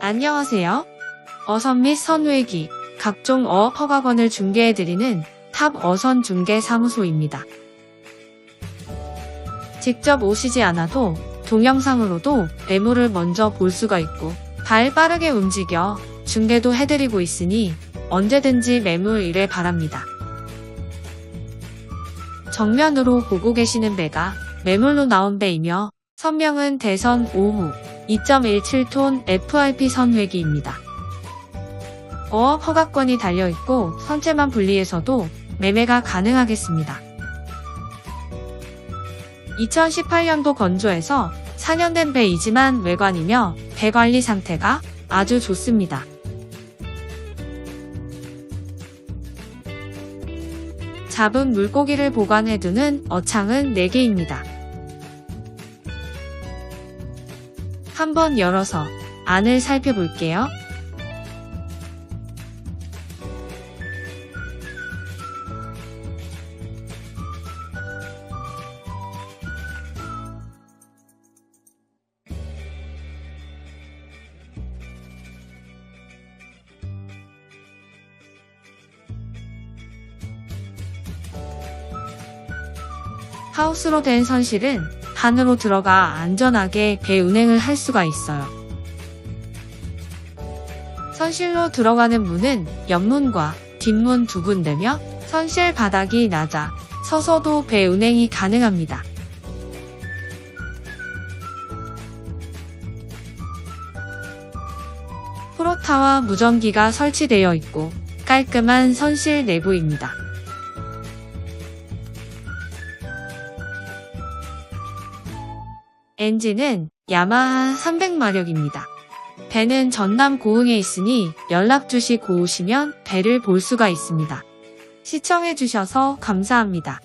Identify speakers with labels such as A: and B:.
A: 안녕하세요. 어선 및 선외기, 각종 어업 허가권을 중개해드리는 탑 어선 중개 사무소입니다. 직접 오시지 않아도 동영상으로도 매물을 먼저 볼 수가 있고 발 빠르게 움직여 중개도 해드리고 있으니 언제든지 매물 일에 바랍니다. 정면으로 보고 계시는 배가 매물로 나온 배이며 선명은 대선 5후 2.17톤 FRP 선회기입니다. 어업 허가권이 달려있고 선체만 분리해서도 매매가 가능하겠습니다. 2018년도 건조해서 4년 된 배이지만 외관이며 배 관리 상태가 아주 좋습니다. 잡은 물고기를 보관해두는 어창은 4개입니다. 한번 열어서 안을 살펴볼게요. 하우스로 된 선실은 안으로 들어가 안전하게 배 운행을 할 수가 있어요. 선실로 들어가는 문은 옆문과 뒷문 두 군데며 선실 바닥이 낮아 서서도 배 운행이 가능합니다. 프로타와 무전기가 설치되어 있고 깔끔한 선실 내부입니다. 엔진은 야마하 300마력입니다. 배는 전남 고흥에 있으니 연락 주시 고오시면 배를 볼 수가 있습니다. 시청해주셔서 감사합니다.